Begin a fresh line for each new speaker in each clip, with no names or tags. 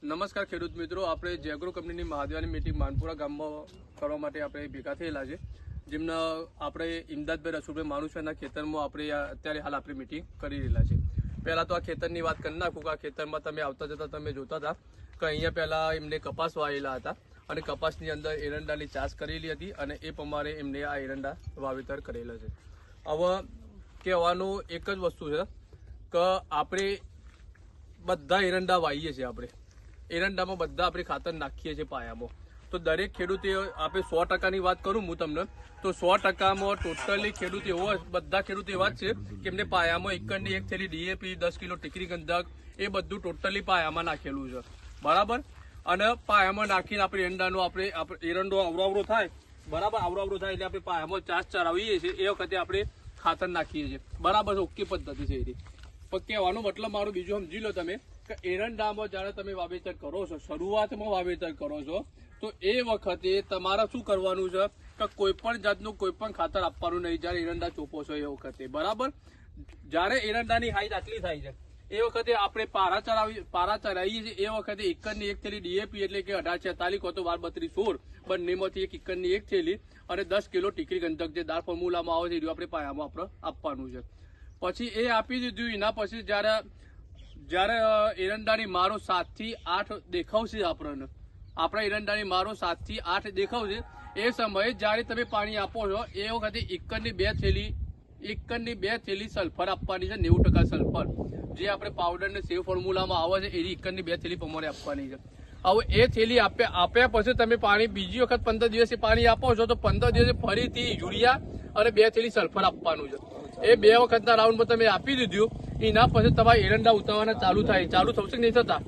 નમસ્કાર ખેડૂત મિત્રો, આપણે જેગ્રો કંપનીની મહાદેવાની મિટિંગ માનપુરા ગામમાં કરવા માટે આપણે ભેગા થયેલા છે. જેમના આપણે ઇમદાદભાઈ રસુલભાઈ માનુસાના ખેતરમાં આપણે અત્યારે હાલ આપણી મિટિંગ કરી રહેલા છે. પહેલાં તો આ ખેતરની વાત કરી નાખું કે આ ખેતરમાં તમે આવતા જતા તમે જોતા હતા કે અહીંયા પહેલાં એમને કપાસ વાવેલા હતા અને કપાસની અંદર એરંડાની ચાষ કરેલી હતી અને એ પ્રમાણે એમને આ એરંડા વાવેતર કરેલા છે. હવે કહેવાનું એક જ વસ્તુ છે કે આપણે બધા એરંડા વાવીએ છીએ આપણે. એરંડામાં બધા આપણે ખાતર નાખીએ છીએ પાયામાં. તો દરેક ખેડૂતે આપણે સો ટકાની વાત કરું હું તમને. તો સો ટકામાં ટોટલી ખેડૂત એવો બધા ખેડૂત એવા જ છે કે એમને પાયામાં એકડની એક થેલી ડીએપી દસ કિલો ટીકરી ગંધક, એ બધું ટોટલી પાયામાં નાખેલું છે. બરાબર? અને પાયામાં નાખીને આપણે એરંડાનો આપણે એરંડો આવરો થાય. બરાબર? આવરો આવરો થાય એટલે આપણે પાયામાં ચાસ ચરાવીએ છીએ. એ વખતે આપણે ખાતર નાખીએ છીએ. બરાબર ઓકે પદ્ધતિ છે એ પણ કહેવાનો મતલબ મારું બીજું સમજી લો તમે. એરંડામાં જ્યારે તમે વાવેતર કરો છો, શરૂઆતમાં વાવેતર કરો છો, તો એ વખતે તમારે શું કરવાનું છે કે કોઈ પણ જાતનું કોઈ પણ ખાતર આપવાનું નહીં. જ્યારે એરંડા ચોપો છો એ વખતે, બરાબર? જ્યારે એરંડાની હાઈટ આટલી થાય છે, એ વખતે આપણે પારા ચડાવી, પારા ચડાવીએ છીએ, એ વખતે એકરની એક થેલી ડીએપી એટલે કે અઢાર છેતાલીસ કો તો બાર બત્રીસ સોળ, બંનેમાંથી એક એકરની એક થેલી અને દસ કિલો ટીકરી ગંધક જે દાળ ફોર્મ્યુલામાં આવે છે, એ આપણે પાયામાં આપણે, આપવાનું છે. પછી એ આપી દીધું, એના પછી જ્યારે જ્યારે એરંડાની મારો સાતથી આઠ દેખાવશે આપણને. આપણા એરંડાની મારો સાતથી આઠ દેખાવશે એ સમયે જ્યારે તમે પાણી આપો છો, એ વખતે એકરની બે થેલી, એકરની બે થેલી સલ્ફર આપવાની છે, નેવું ટકા સલ્ફર. જે આપણે પાવડર ને સેવ ફોર્મ્યુલામાં આવે છે, એની એકરની બે થેલી પ્રમાણે આપવાની છે. હવે એ થેલી આપ્યા આપ્યા પછી તમે પાણી, બીજી વખત પંદર દિવસે પાણી આપો છો, તો પંદર દિવસે ફરીથી યુરિયા અને બે થેલી સલ્ફર આપવાનું છે. એ બે વખતના રાઉન્ડમાં તમે આપી દીધું. એના પછી તમારે એરંડા ઉતારવાના ચાલુ થાય. ચાલુ થશે કે નહીં થતા?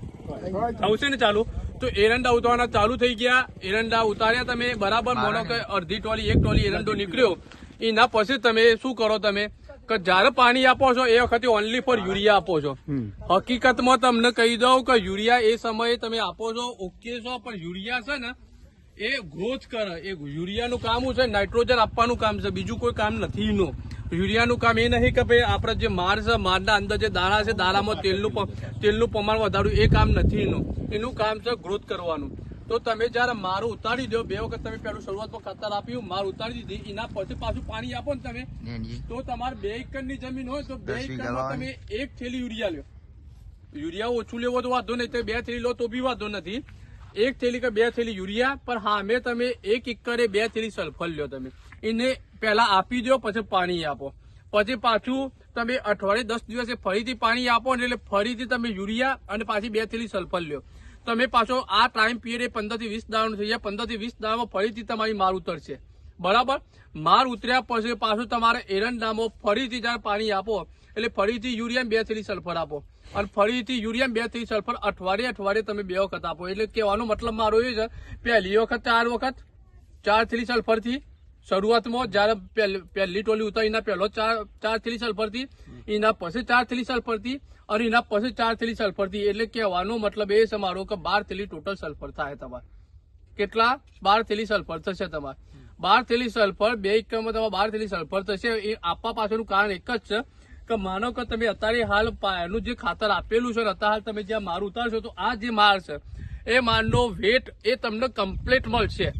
થશે ને ચાલુ? તો એરંડા ઉતારવાના ચાલુ થઈ ગયા. એરંડા ઉતાર્યા તમે. બરાબર માનો કે અડધી ટોલી એક ટોલી એરંડો નીકળ્યો. એના પછી તમે શું કરો તમે? કે જ્યારે પાણી આપો છો એ વખતે ઓનલી ફોર યુરિયા આપો છો. હકીકતમાં તમને કહી દઉં કે યુરિયા એ સમયે તમે આપો છો ઓકે છો પણ યુરિયા છે ને એ ગ્રોથ કરે. એ યુરિયાનું કામ છે? નાઇટ્રોજન આપવાનું કામ છે. બીજું કોઈ કામ નથી એનું યુરિયાનું કામ એ નહીં કે ભાઈ આપણે જે માર છે મારના અંદર જે દાણા છે દાણામાં તેલનું તેલનું પ્રમાણ વધારવું એ કામ નથી એનું એનું કામ છે ગ્રોથ કરવાનું. તો તમે જ્યારે મારું ઉતારી દો બે વખત તમે પેલું શરૂઆતમાં ખાતર આપ્યું માર ઉતારી દીધી એના પછી પાછું પાણી આપો ને તમે. તો તમારે બે એકરની જમીન હોય તો બે એકરમાં તમે એક થેલી યુરિયા લ્યો. યુરિયા ઓછું લેવો તો વાંધો નહીં બે થેલી લો તો બી વાંધો નથી. એક થેલી કે બે થેલી યુરિયા પણ હા મેં તમે એક એકરે બે થેલી સલ્ફર લ્યો તમે. એને પહેલા આપી દો પછી પાણી આપો. પછી પાછું તમે અઠવાડિયે દસ દિવસે ફરીથી પાણી આપો ને એટલે ફરીથી તમે યુરિયા અને પાછી બે થેલી સલ્ફર લ્યો. તમે પાછો આ ટાઈમ પીરિયડ પંદરથી વીસ દાવાનું થઈ જાય પંદરથી વીસ દાણો ફરીથી તમારી માર ઉતરશે. બરાબર? માર ઉતર્યા પછી પાછું તમારે એરંડામો ફરીથી જ્યારે પાણી આપો, એટલે ફરીથી યુરિયા બે થેલી સલ્ફર આપો. અને ફરીથી યુરિયા બે થેલી સલ્ફર અઠવાડિયે અઠવાડિયે તમે બે વખત આપો. એટલે કહેવાનો મતલબ મારો એ છે, પહેલી વખત, ચાર વખત, ચાર થેલી સલ્ફરથી શરૂઆતમાં જ્યારે પહેલ- ટોલી ઉતારીના પહેલો ચાર ચાર થેલી સલ્ફરથી, એના પછી ચાર થેલી સલ્ફરથી અને એના પછી ચાર થેલી સલ્ફરથી. એટલે કહેવાનો મતલબ એ છે મારો કે બાર થેલી ટોટલ સલ્ફર થાય તમારે. કેટલા? બાર થેલી સલ્ફર થશે તમારે. બાર થેલી સલ્ફર, બે એકમાં તમારે બાર થેલી સલ્ફર થશે. એ આપવા પાછળનું કારણ એક જ છે કે માનો કે તમે અત્યારે હાલ એનું જે ખાતર આપેલું છે અત્યારે હાલ તમે જ્યાં માર ઉતારશો તો આ જે માર છે, એ મારનો વેટ એ તમને કમ્પ્લીટ મળશે.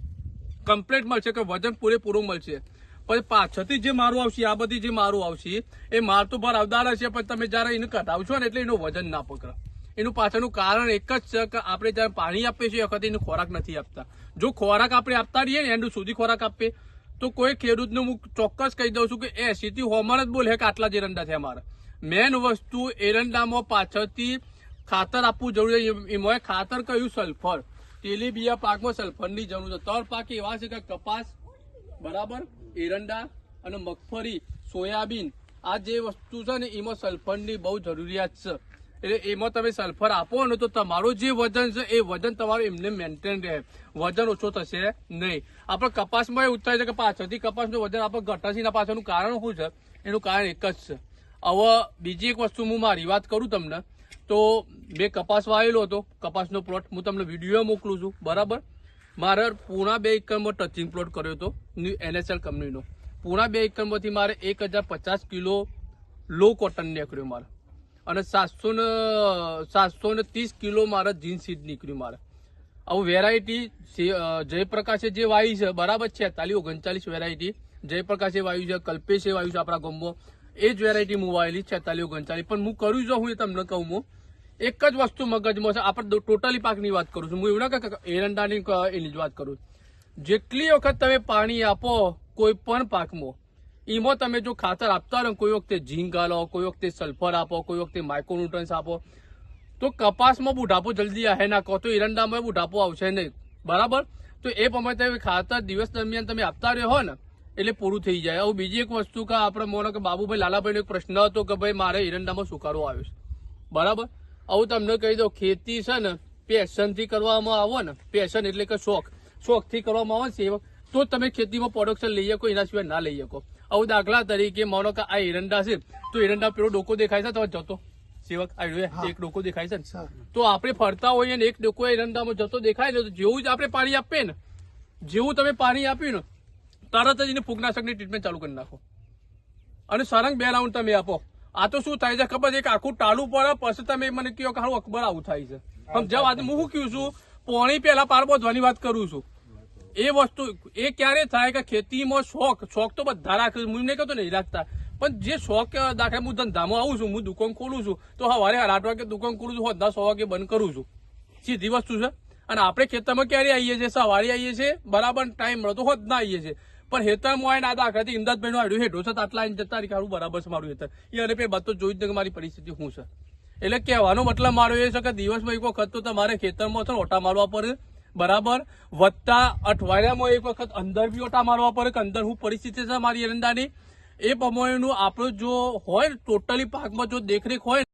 કમ્પ્લીટ મળશે કે વજન પૂરેપૂરું મળશે. પછી પાછળથી જે મારું આવશે, આ બધી જે મારું આવશે, એ માર તો ભાર અવદાર હશે પણ તમે જયારે એને કઢાવશો ને એટલે એનું વજન ના પકડે. એનું પાછળનું કારણ એક જ છે કે આપણે જયારે પાણી આપીએ છીએ, એ વખતે એનું ખોરાક નથી આપતા. જો ખોરાક આપણે આપતા રહીએ ને, એનું સુધી ખોરાક આપીએ, તો કોઈ ખેડૂતને હું ચોક્કસ કહી દઉં છું કે એસીથી થી હોમણ જ બોલે કે આટલા જ એરંડા છે અમારા. મેન વસ્તુ એરંડામાં પાછળથી ખાતર આપવું જરૂરી છે. એમાં ખાતર કયું? સલ્ફર તેલીબિયા પાકમાં સલ્ફરની જરૂર છે. ત્રણ પાક એવા છે કે કપાસ, બરાબર, એરંડા અને મગફળી, સોયાબીન. આ જે વસ્તુ છે ને, એમાં સલ્ફરની બહુ જરૂરિયાત છે. એટલે એમાં તમે સલ્ફર આપો ને તો તમારું જે વજન છે, એ વજન તમારું એમને મેન્ટેન રહે. વજન ઓછો થશે નહીં. આપણે કપાસમાં એવું થાય છે કે પાછળથી કપાસનું વજન આપણે ઘટાશે એના પાછળનું કારણ શું છે? એનું કારણ એક જ છે. હવે બીજી એક વસ્તુ હું મારી વાત કરું તમને. તો મેં કપાસ વાવેલો હતો. કપાસનો પ્લોટ હું તમને વીડિયો મોકલું છું. બરાબર? મારે પૂણા બે એકરમાં ટચિંગ પ્લોટ કર્યો હતો એનએસએલ કંપનીનો પૂણા બે એકરમાંથી મારે એક હજાર પચાસ કિલો લો કોટન નીકળ્યું મારે. અને સાતસો ને સાતસો ને ત્રીસ કિલો મારે જીન્સ સીટ નીકળ્યું મારે. આવું વેરાયટી જયપ્રકાશે જે વાયુ છે, બરાબર છે? તાલી ઓગણચાલીસ વેરાયટી જયપ્રકાશે વાયુ છે, કલ્પેશે વાયુ છે આપણા ગમો એ જ વેરાયટી હું વાયેલી, છેતાલીસ, ઓગણચાલીસ. પણ હું કરું છું હું એ તમને કહું હું. એક જ વસ્તુ મગજમાં છે. આપણે ટોટલી પાકની વાત કરું છું. હું એવું ના કે એરંડાની એની જ વાત કરું જેટલી વખત તમે પાણી આપો કોઈ પણ પાકમાં, એમાં તમે જો ખાતર આપતા રહો, કોઈ વખતે ઝીંક આલો કોઈ વખતે સલ્ફર આપો, કોઈ વખતે માઇક્રોન્યુટ્રન્સ આપો, તો કપાસમાં બુઢાપો જલ્દી આહે ના કહો. તો એરંડામાં બુઢાપો આવશે નહીં. બરાબર? તો એ પ્રમાણે તમે ખાતર દિવસ દરમિયાન તમે આપતા રહ્યો હો ને, એટલે પૂરું થઈ જાય. હવે બીજી એક વસ્તુ કે આપણે મોનો કે બાબુભાઈ લાલાભાઈનો એક પ્રશ્ન હતો કે ભાઈ મારે એરંડામાં સુકારો આવ્યો છે. બરાબર? આવું તમને કહી દઉં ખેતી છે ને પેશનથી કરવામાં આવો ને પેશન એટલે કે શોખ. શોખથી કરવામાં આવે ને સેવક તો તમે ખેતીમાં પ્રોડક્શન લઈ શકો એના સિવાય ના લઈ શકો. આવું દાખલા તરીકે માનો કે આ એરંડા છે તો એરંડા પેલો ડોકો દેખાય છે તમે જતો. સેવક આવ્યો એક ડોકો દેખાય છે ને. તો આપણે ફરતા હોઈએ ને એક ડોકો એરંડામાં જતો દેખાય ને તો જેવું જ આપણે પાણી આપીએ ને જેવું તમે પાણી આપ્યું ને તરત જ એને ફૂગનાશકની ટ્રીટમેન્ટ ચાલુ કરી નાખો. અને સરંગ બે રાઉન્ડ તમે આપો. આ તો શું થાય છે? ખબર છે એક આખું ટાળું પડે, પછી તમે મને કહો કે હારું, અકબર આવું થાય છે. સમજાવ હું શું કહું છું? પોણી પહેલા પાર બાંધવાની વાત કરું છું. એ વસ્તુ, એ ક્યારે થાય કે ખેતીમાં શોખ? શોખ તો બધા રાખે. હું નહીં કહેતો નહીં રાખતા. પણ જે શોખ દાખલા હું ધંધામાં આવું છું, હું દુકાન ખોલું છું, તો સવારે આઠ વાગે દુકાન ખોલું છું દસ વાગે બંધ કરું છું. સીધી વસ્તુ છે. અને આપણે ખેતરમાં ક્યારે આવીએ છીએ? સવારે આવીએ છીએ. બરાબર, ટાઈમ મળે તો હોદ ના આવીએ છીએ. પણ હેતરમાં આવીને આ દાખલાથી ઇમદાદભાઈ નો આડ્યો હેઠો છે આટલા આઈને જતા સારું બરાબર છે મારું હેતર એ અને બાદ બધું જોઈ જ મારી પરિસ્થિતિ શું છે. એટલે કહેવાનો મતલબ મારો એ છે કે દિવસમાં એક વખત તો તમારે ખેતરમાં છે ઓટા મારવા પડે. બરાબર? વધતા અઠવાડિયામાં એક વખત અંદર બી ઓટા મારવા પડે કે અંદર હું પરિસ્થિતિ છે મારી એરંડાની. એ પ્રમાણેનું આપણું જો હોય ટોટલી પાકમાં જો દેખરેખ હોય